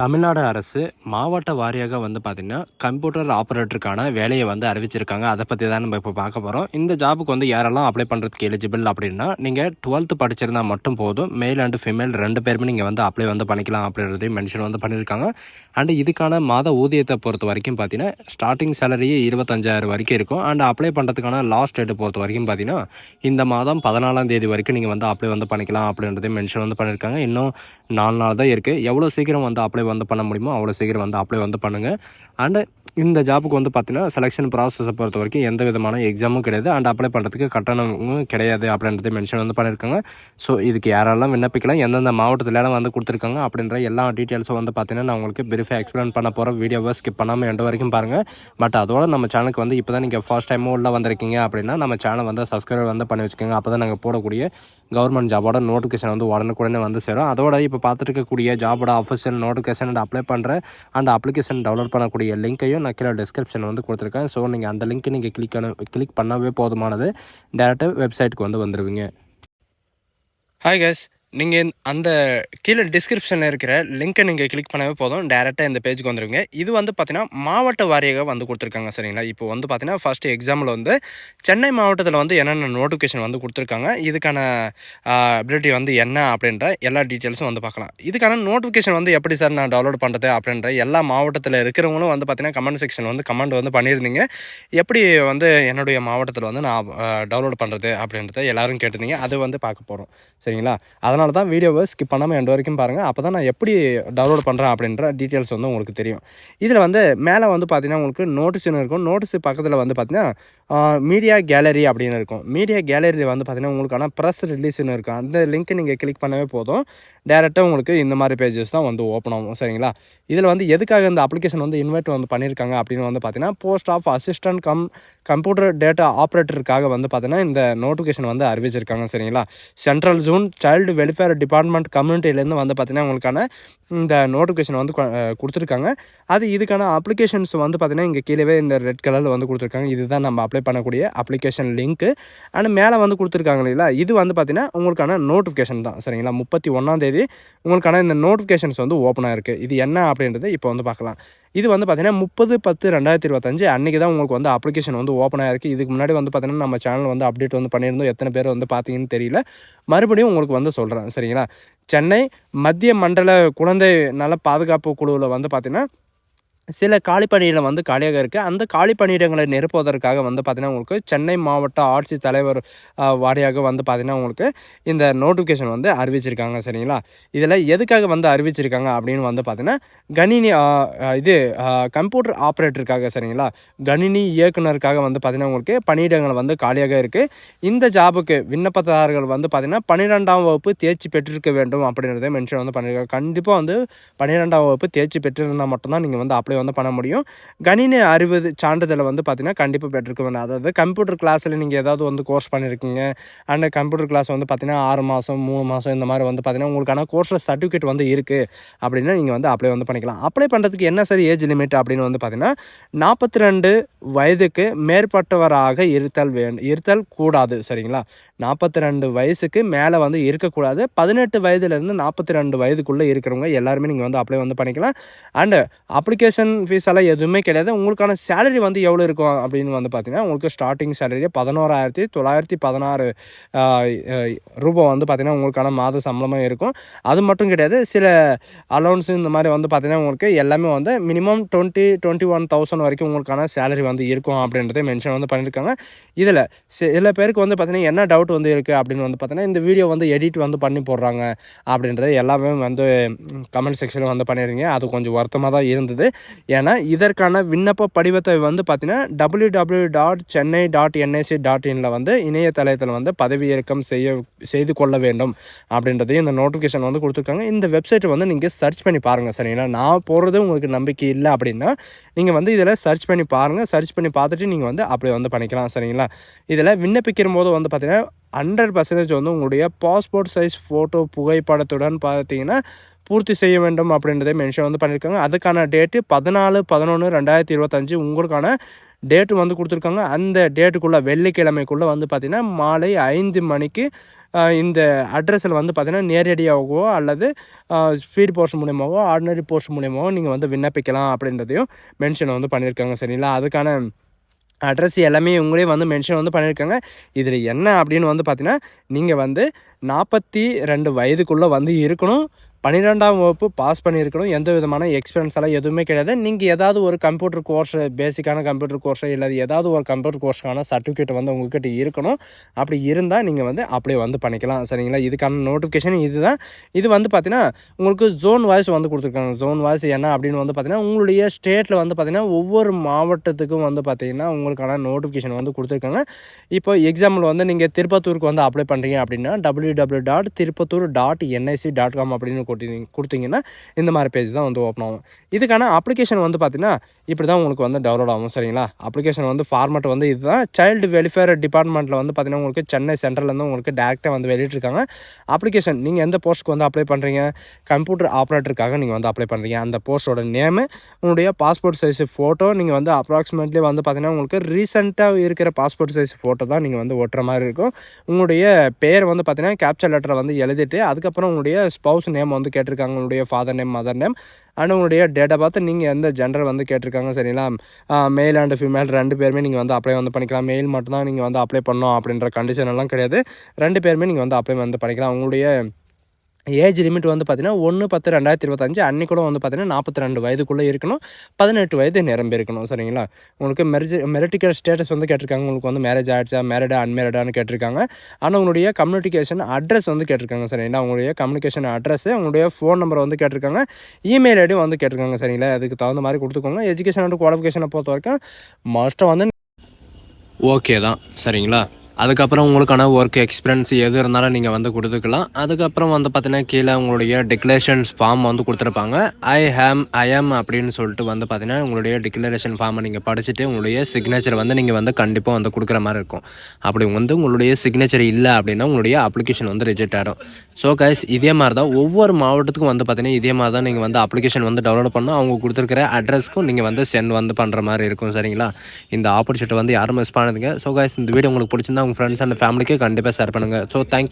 தமிழ்நாடு அரசு மாவட்ட வாரியாக வந்து பார்த்திங்கன்னா கம்ப்யூட்டர் ஆப்ரேட்டருக்கான வேலையை வந்து அறிவிச்சிருக்காங்க. அதை பற்றி தான் நம்ம இப்போ பார்க்க போகிறோம் இந்த ஜாபுக்கு வந்து யாரெல்லாம் அப்ளை பண்ணுறதுக்கு எலிஜிபிள் அப்படின்னா நீங்கள் டுவெல்த்து படிச்சிருந்தா மட்டும் போதும். மேல் அண்டு ஃபீமேல் ரெண்டு பேருமே நீங்கள் வந்து அப்ளை வந்து பண்ணிக்கலாம் அப்படின்றதையும் மென்ஷன் வந்து பண்ணியிருக்காங்க. அண்டு இதுக்கான மாத ஊதியத்தை பொறுத்த வரைக்கும் பார்த்தீங்கன்னா ஸ்டார்டிங் சேலரியே இருபத்தஞ்சாயிரம் வரைக்கும் இருக்கும். அண்ட் அப்ளை பண்ணுறதுக்கான லாஸ்ட் டேட்டு பொறுத்த வரைக்கும் பார்த்தீங்கன்னா இந்த மாதம் பதினாலாம் தேதி வரைக்கும் நீங்கள் வந்து அப்ளை வந்து பண்ணிக்கலாம் அப்படின்றதையும் மென்ஷன் வந்து பண்ணியிருக்காங்க. இன்னும் நாலு நாள் தான் இருக்குது எவ்வளோ சீக்கிரம் வந்து அப்ளை வந்து பண்ண முடியுமோ அவ்வளோ சீக்கிரம் வந்து அப்ளை வந்து பண்ணுங்கள் அண்டு இந்த ஜாபுக்கு வந்து பார்த்தீங்கன்னா செலெக்ஷன் ப்ராசஸை பொறுத்த வரைக்கும் எந்த விதமான எக்ஸாமும் கிடையாது. அண்ட் அப்ளை பண்ணுறதுக்கு கட்டணமும் கிடையாது அப்படின்றத மென்ஷன் வந்து பண்ணியிருக்காங்க ஸோ இதுக்கு யாரெல்லாம் விண்ணப்பிக்கலாம் எந்தெந்த மாவட்டத்துலலாம் வந்து கொடுத்துருக்காங்க அப்படின்ற எல்லா டீட்டெயில்ஸும் வந்து பார்த்தீங்கன்னா நான் உங்களுக்கு பிரிஃபாக எக்ஸ்பிளைன் பண்ண போகிற வீடியோவை ஸ்கிப் பண்ணாமல் எண்டு வரைக்கும் பாருங்கள் பட் அதோட நம்ம சேனலுக்கு வந்து இப்போ தான் நீங்கள் ஃபர்ஸ்ட் டைமும் உள்ள வந்திருக்கீங்க அப்படின்னா நம்ம சேனல் வந்து சப்ஸ்கிரைப் வந்து பண்ணி வச்சுக்கோங்க. அப்போ தான் நாங்கள் போடக்கூடிய கவர்மெண்ட் ஜாபோட நோட்டிஃபிகேஷன் வந்து உடனுக்குடனே வந்து சேரும். அதோட இப்போ பார்த்துட்டு இருக்கக்கூடிய ஜாபோட அஃபிஷியல் நோட்டிஃபிகேஷன் அண்ட் அப்ளை பண்ணுற அண்ட் அப்ளிகேஷன் டவுன்லோட் பண்ணக்கூடிய லிங்க்கையும் நான் கீழே டிஸ்கிரிப்ஷன் வந்து கொடுத்துருக்கேன். ஸோ நீங்கள் அந்த லிங்க்கை நீங்கள் கிளிக் கிளிக் பண்ணவே போதுமானது. டேரெக்டாக வெப்சைட்டுக்கு வந்து வந்துடுவீங்க ஹாய் கேஸ் நீங்கள் அந்த கீழே டிஸ்கிரிப்ஷனில் இருக்கிற லிங்க்கை நீங்கள் கிளிக் பண்ணவே போதும். டேரெக்டாக இந்த பேஜுக்கு வந்துடுவீங்க இது வந்து பார்த்தீங்கன்னா மாவட்ட வாரியாக வந்து கொடுத்துருக்காங்க சரிங்களா? இப்போ வந்து பார்த்தீங்கன்னா ஃபஸ்ட்டு எக்ஸாமில் வந்து சென்னை மாவட்டத்தில் வந்து என்னென்ன நோட்டிஃபிகேஷன் வந்து கொடுத்துருக்காங்க இதுக்கான அபிலிட்டி வந்து என்ன அப்படின்ற எல்லா டீட்டெயில்ஸும் வந்து பார்க்கலாம். இதுக்கான நோட்டிஃபிகேஷன் வந்து எப்படி சார் நான் டவுன்லோட் பண்ணுறது அப்படின்ற எல்லா மாவட்டத்தில் இருக்கிறவங்களும் வந்து பார்த்தீங்கன்னா கமெண்ட் செக்ஷன் வந்து கமெண்ட் வந்து பண்ணியிருந்தீங்க. எப்படி வந்து என்னுடைய மாவட்டத்தில் வந்து நான் டவுன்லோட் பண்ணுறது அப்படின்றத எல்லாரும் கேட்டிருந்தீங்க. அது வந்து பார்க்க போகிறோம் சரிங்களா? அதனால் தான் வீடியோவை ஸ்கிப் பண்ணாமல் எண்ட் வரைக்கும் பாருங்கள் அப்போ தான் நான் எப்படி டவுன்லோட் பண்ணுறேன் அப்படின்ற டீட்டெயில்ஸ் வந்து உங்களுக்கு தெரியும். இதில் வந்து மேலே வந்து பார்த்திங்கன்னா உங்களுக்கு நோட்டீஸ்னு இருக்கும். நோட்டீஸ் பக்கத்தில் வந்து பார்த்தீங்கன்னா மீடியா கேலரி அப்படின்னு இருக்கும். மீடியா கேலரியில் வந்து பார்த்தீங்கன்னா உங்களுக்கான ப்ரெஸ் ரிலீஸ்னு இருக்கும். அந்த லிங்க்கை நீங்கள் கிளிக் பண்ணவே போதும். டேரெக்டாக உங்களுக்கு இந்த மாதிரி பேஜஸ் தான் வந்து ஓப்பன் ஆகும். சரிங்களா? இதில் வந்து எதுக்காக இந்த அப்ளிகேஷன் வந்து இன்வைட் வந்து பண்ணியிருக்காங்க அப்படின்னு வந்து பார்த்தீங்கன்னா post of assistant cum computer data ஆப்ரேட்டருக்காக வந்து பார்த்தீங்கன்னா இந்த நோட்டிஃபிகேஷன் வந்து அறிவிச்சிருக்காங்க. சரிங்களா? Central zone child welfare department கம்யூனிட்டிலேருந்து வந்து பார்த்தீங்கன்னா உங்களுக்கான இந்த நோட்டிஃபிகேஷன் வந்து கொ- கொடுத்துருக்காங்க. அது இதுக்கான அப்ளிகேஷன்ஸ் வந்து பார்த்திங்கன்னா இங்கே கீழே இந்த ரெட் கலரில் வந்து கொடுத்துருக்காங்க. இதுதான் நம்ம அப்ளை பண்ணக்கூடிய அப்ளிகேஷன் லிங்க்கு அண்ட் மேலே வந்து கொடுத்துருக்காங்க இல்லைங்களா? இது வந்து பார்த்தீங்கன்னா உங்களுக்கான நோட்டிஃபிகேஷன் தான். சரிங்களா? முப்பத்தி ஒன்றாந்தேதி உங்களுக்கான இந்த நோட்டிஃபிகேஷன்ஸ் வந்து ஓப்பனாக இருக்குது இது என்ன அப்படின்றத இப்போ வந்து பார்க்கலாம். இது வந்து பார்த்தீங்கன்னா முப்பது பத்து ரெண்டாயிரத்தி இருபத்தஞ்சு அன்றைக்கி தான் உங்களுக்கு வந்து அப்ளிகேஷன் வந்து ஓப்பன் ஆயிருக்கு. இதுக்கு முன்னாடி வந்து பார்த்தீங்கன்னா நம்ம சேனல் வந்து அப்டேட் வந்து பண்ணியிருந்தோம். எத்தனை பேர் வந்து பார்த்தீங்கன்னு தெரியல. மறுபடியும் உங்களுக்கு வந்து சொல்கிறேன் சரிங்களா? சென்னை மத்திய மண்டல குழந்தை நல பாதுகாப்பு குழுவில் வந்து பார்த்தீங்கன்னா சில காலி பணியிடம் வந்து காலியாக இருக்குது அந்த காலி பணியிடங்களை நிரப்புவதற்காக வந்து பார்த்திங்கன்னா உங்களுக்கு சென்னை மாவட்ட ஆட்சி தலைவர் வாரியாக வந்து பார்த்திங்கன்னா உங்களுக்கு இந்த நோட்டிஃபிகேஷன் வந்து அறிவிச்சிருக்காங்க சரிங்களா? இதில் எதுக்காக வந்து அறிவிச்சிருக்காங்க அப்படின்னு வந்து பார்த்திங்கன்னா கணினி இது கம்ப்யூட்டர் ஆப்ரேட்டருக்காக சரிங்களா? கணினி இயக்குனருக்காக வந்து பார்த்திங்கன்னா உங்களுக்கு பணியிடங்கள் வந்து காலியாக இருக்குது இந்த ஜாபுக்கு விண்ணப்பதாரர்கள் வந்து பார்த்திங்கன்னா பன்னிரெண்டாம் வகுப்பு தேர்ச்சி பெற்றிருக்க வேண்டும் அப்படின்றத மென்ஷன் வந்து பண்ணியிருக்காங்க கண்டிப்பாக வந்து பன்னிரெண்டாம் வகுப்பு தேர்ச்சி பெற்றிருந்தால் மட்டும்தான் நீங்கள் வந்து அப்ளை வந்து பண்ண முடியும். கணினி அறிவு சான்றிதழை வந்து பார்த்திங்கன்னா கண்டிப்பாக பெற்றிருக்க வேணும் அதாவது கம்ப்யூட்டர் கிளாஸில் நீங்கள் ஏதாவது வந்து கோர்ஸ் பண்ணியிருக்கீங்க அண்ட் கம்ப்யூட்டர் கிளாஸ் வந்து பார்த்தீங்கன்னா ஆறு மாதம் மூணு மாதம் இந்த மாதிரி வந்து பார்த்திங்கன்னா உங்களுக்கான கோர்ஸில் சர்டிஃபிகேட் வந்து இருக்குது அப்படின்னா நீங்கள் வந்து அப்ளை வந்து பண்ணிக்கலாம். அப்ளை பண்ணுறதுக்கு என்ன சார் ஏஜ் லிமிட் அப்படின்னு வந்து பார்த்திங்கன்னா நாற்பத்தி ரெண்டு வயதுக்கு மேற்பட்டவராக இருத்தல் வேண்டும் இருத்தல் கூடாது. சரிங்களா? நாற்பத்தி ரெண்டு வயசுக்கு மேலே வந்து இருக்கக்கூடாது. பதினெட்டு வயதுலேருந்து நாற்பத்தி ரெண்டு வயதுக்குள்ளே இருக்கிறவங்க எல்லாருமே நீங்கள் வந்து அப்ளை வந்து பண்ணிக்கலாம். அண்டு அப்ளிகேஷன் ஃபீஸ் எல்லாம் எதுவுமே கிடையாது. உங்களுக்கான சேலரி வந்து எவ்வளோ இருக்கும் அப்படின்னு வந்து பார்த்திங்கன்னா உங்களுக்கு ஸ்டார்டிங் சேலரி பதினோராயிரத்தி தொள்ளாயிரத்தி பதினாறு ரூபாய் வந்து பார்த்திங்கன்னா உங்களுக்கான மாத சம்பளமாக இருக்கும். அது மட்டும் கிடையாது. சில அலௌன்ஸ் இந்த மாதிரி வந்து பார்த்திங்கன்னா உங்களுக்கு எல்லாமே வந்து minimum twenty twenty one thousand வரைக்கும் உங்களுக்கான சேலரி வந்து இருக்கும் அப்படின்றத மென்ஷன் வந்து பண்ணியிருக்காங்க இதில் சில பேருக்கு வந்து பார்த்திங்கன்னா என்ன டவுட் வந்து இருக்குது அப்படின்னு வந்து பார்த்தீங்கன்னா இந்த வீடியோ வந்து எடிட் வந்து பண்ணி போடுறாங்க அப்படின்றது எல்லாமே வந்து கமெண்ட் செக்ஷனில் வந்து பண்ணிடுறீங்க அது கொஞ்சம் வருத்தமாக தான் இருந்தது. ஏன்னா இதற்கான விண்ணப்ப படிவத்தை வந்து பார்த்தீங்கன்னா W W dot Chennai dot NIC dot இனில் வந்து இணையதளத்தில் வந்து பதவியிறக்கம் செய்ய செய்து கொள்ள வேண்டும் அப்படின்றதையும் இந்த நோட்டிஃபிகேஷன் வந்து கொடுத்துருக்காங்க. இந்த வெப்சைட்டை வந்து நீங்கள் சர்ச் பண்ணி பாருங்கள் சரிங்களா? நான் போடுறது உங்களுக்கு நம்பிக்கை இல்லை அப்படின்னா நீங்கள் வந்து இதில் சர்ச் பண்ணி பாருங்கள் சர்ச் பண்ணி பார்த்துட்டு நீங்கள் வந்து அப்படி வந்து பண்ணிக்கலாம் சரிங்களா? இதில் விண்ணப்பிக்கிற போது வந்து பார்த்தீங்கன்னா ஹண்ட்ரட் பர்சன்டேஜ் வந்து உங்களுடைய பாஸ்போர்ட் சைஸ் ஃபோட்டோ புகைப்படத்துடன் பார்த்தீங்கன்னா பூர்த்தி செய்ய வேண்டும் அப்படின்றதே மென்ஷன் வந்து பண்ணியிருக்காங்க அதுக்கான டேட்டு பதினாலு பதினொன்று ரெண்டாயிரத்தி இருபத்தஞ்சு உங்களுக்கான டேட்டு வந்து கொடுத்துருக்காங்க. அந்த டேட்டுக்குள்ளே வெள்ளிக்கிழமைக்குள்ளே வந்து பார்த்திங்கன்னா மாலை ஐந்து மணிக்கு இந்த அட்ரஸில் வந்து பார்த்திங்கன்னா நேரடியாகவோ அல்லது ஸ்பீட் போஸ்ட் மூலியமாகவோ ஆர்டினரி போஸ்ட் மூலியமாகவோ நீங்கள் வந்து விண்ணப்பிக்கலாம் அப்படின்றதையும் மென்ஷன் வந்து பண்ணியிருக்காங்க சரிங்களா? அதுக்கான அட்ரஸ் எல்லாமே இவங்களே வந்து மென்ஷன் வந்து பண்ணியிருக்காங்க. இதில் என்ன அப்படின்னு வந்து பார்த்தீங்கன்னா நீங்கள் வந்து நாற்பத்தி ரெண்டு வயதுக்குள்ளே வந்து இருக்கணும். பன்னிரெண்டாம் வகுப்பு பாஸ் பண்ணியிருக்கணும். எந்த விதமான எக்ஸ்பீரியன்ஸ் எல்லாம் எதுவுமே கிடையாது. நீங்கள் ஏதாவது ஒரு கம்ப்யூட்டர் கோர்ஸ் பேசிக்கான கம்ப்யூட்டர் கோர்ஸோ இல்லை ஏதாவது ஒரு கம்ப்யூட்டர் கோர்ஸ்க்கான சர்டிஃபிகேட் வந்து உங்ககிட்ட இருக்கணும். அப்படி இருந்தால் நீங்கள் வந்து அப்படியே வந்து பண்ணிக்கலாம். சரிங்களா? இதுக்கான நோட்டிஃபிகேஷன் இதுதான். இது வந்து பார்த்தீங்கன்னா உங்களுக்கு ஜோன் வாய்ஸ் வந்து கொடுத்துருக்காங்க. ஜோன் வாய்ஸ் என்ன அப்படின்னு வந்து பார்த்தீங்கன்னா உங்களுடைய ஸ்டேட்டில் வந்து பார்த்தீங்கன்னா ஒவ்வொரு மாவட்டத்துக்கும் வந்து பார்த்தீங்கன்னா உங்களுக்கான நோட்டிஃபிகேஷன் வந்து கொடுத்துருக்காங்க. இப்போ எக்ஸாம்பிள் வந்து நீங்கள் திருப்பத்தூருக்கு வந்து அப்ளை பண்ணுறீங்க அப்படின்னா W W dot Tirupattur dot NIC dot com அப்படின்னு போட்டிங்க கொடுத்தீங்கன்னா இந்த மாதிரி பேஜ் தான் வந்து ஓப்பன் ஆகும். இதுக்கான அப்ளிகேஷன் வந்து பார்த்தீங்கன்னா இப்படி தான் உங்களுக்கு வந்து டவுன்லோட் ஆகும் சரிங்களா? அப்ளிகேஷன் வந்து ஃபார்மேட் வந்து இதுதான். சைல்டு வெல்ஃபேர் டிபார்ட்மெண்ட்டில் வந்து பார்த்தீங்கன்னா உங்களுக்கு சென்னை சென்ட்ரல்லேருந்து உங்களுக்கு டேரெக்டாக வந்து வெளியிட்டிருக்காங்க. அப்ளிகேஷன் நீங்கள் எந்த போஸ்ட்டுக்கு வந்து அப்ளை பண்ணுறீங்க கம்ப்யூட்டர் ஆப்ரேட்டருக்காக நீங்கள் வந்து அப்ளை பண்ணுறீங்க அந்த போஸ்ட்டோட நேமு உங்களுடைய பாஸ்போர்ட் சைஸ் ஃபோட்டோ நீங்கள் வந்து அப்ராக்சிமேட்லி வந்து பார்த்தீங்கன்னா உங்களுக்கு ரீசெண்டாக இருக்கிற பாஸ்போர்ட் சைஸ் ஃபோட்டோ தான் நீங்கள் வந்து ஒட்டுற மாதிரி இருக்கும். உங்களுடைய பேர் வந்து பார்த்தீங்கன்னா கேப்சர் லெட்டரை வந்து எழுதிட்டு அதுக்கப்புறம் உங்களுடைய ஸ்பௌஸ் நேம் வந்து கேட்டிருக்காங்க. உங்களுடைய father name mother name and உங்களுடைய டேட்டா பார்த்து நீங்கள் எந்த ஜெண்டர் வந்து கேட்டிருக்காங்க சரிங்களா? மேல் அண்ட் ஃபீமேல் ரெண்டு பேருமே நீங்கள் வந்து அப்ளை வந்து பண்ணிக்கலாம். மெயில் மட்டும்தான் நீங்கள் வந்து அப்ளை பண்ணோம் அப்படின்ற கண்டிஷன் எல்லாம் கிடையாது. ரெண்டு பேருமே நீங்கள் வந்து அப்ளை வந்து பண்ணிக்கலாம். உங்களுடைய ஏஜ் லிமிட் வந்து பார்த்தீங்கன்னா ஒன்று பத்து ரெண்டாயிரத்தி இருபத்தஞ்சு. அன்றைக்கூட வந்து பார்த்தீங்கன்னா நாற்பத்தி ரெண்டு வயதுக்குள்ளே இருக்கணும். பதினெட்டு வயது நிரம்பி இருக்கணும் சரிங்களா? உங்களுக்கு மெரிஜ் மெரிட்டிக்கல் ஸ்டேட்டஸ் வந்து கேட்டிருக்காங்க. உங்களுக்கு வந்து மேரேஜ் ஆகிடுச்சா மேரிடா அன்மேரிடான்னு கேட்டிருக்காங்க. ஆனால் உங்களுடைய கம்யூனிகேஷன் அட்ரஸ் வந்து கேட்டிருக்காங்க சரிங்களா? உங்களுடைய கம்யூனிகேஷன் அட்ரஸ் உங்களுடைய ஃபோன் நம்பர் வந்து கேட்டிருக்காங்க. இமெயில் ஐடியும் வந்து கேட்டிருக்காங்க சரிங்களா? அதுக்கு தகுந்த மாதிரி கொடுத்துக்கோங்க. எஜுகேஷன் அண்ட் குவாலிஃபிகேஷனை பொறுத்த வரைக்கும் மோஸ்ட்டாக வந்து ஓகே தான் சரிங்களா? அதுக்கப்புறம் உங்களுக்கான ஒர்க் எக்ஸ்பீரியன்ஸ் எது இருந்தாலும் நீங்கள் வந்து கொடுத்துக்கலாம். அதுக்கப்புறம் வந்து பார்த்தீங்கன்னா கீழே உங்களுடைய டிக்ளரேஷன்ஸ் ஃபார்ம் வந்து கொடுத்துருப்பாங்க. ஐ ஹேம் ஐ ஆம் அப்படின்னு சொல்லிட்டு வந்து பார்த்தீங்கன்னா உங்களுடைய டிக்ளரேஷன் ஃபார்மை நீங்கள் படிச்சுட்டு உங்களுடைய சிக்னேச்சர் வந்து நீங்கள் வந்து கண்டிப்பாக வந்து கொடுக்குற மாதிரி இருக்கும். அப்படி வந்து உங்களுடைய சிக்னேச்சர் இல்லை அப்படின்னா உங்களுடைய அப்ளிகேஷன் வந்து ரிஜெக்ட் ஆகிடும் ஸோ கைஸ் இதே மாதிரி தான் ஒவ்வொரு மாவட்டத்துக்கும் வந்து பார்த்தீங்கன்னா இதே மாதிரி தான் நீங்கள் வந்து அப்ளிகேஷன் வந்து டவுன்லோட் பண்ணால் அவங்க கொடுத்துருக்கிற அட்ரஸ்க்கும் நீங்கள் வந்து சென்ட் வந்து பண்ணுற மாதிரி இருக்கும் சரிங்களா? இந்த ஆப்பர்ச்சுனிட்டி வந்து யாரும் மிஸ் பண்ணுதுங்க. ஸோ கைஸ் இந்த வீடியோ உங்களுக்கு பிடிச்சிருந்தா உங்கள் ஃப்ரெண்ட்ஸ் அண்ட் ஃபேமிலிக்கு கண்டிப்பாக ஷேர் பண்ணுங்கள் ஸோ தேங்க்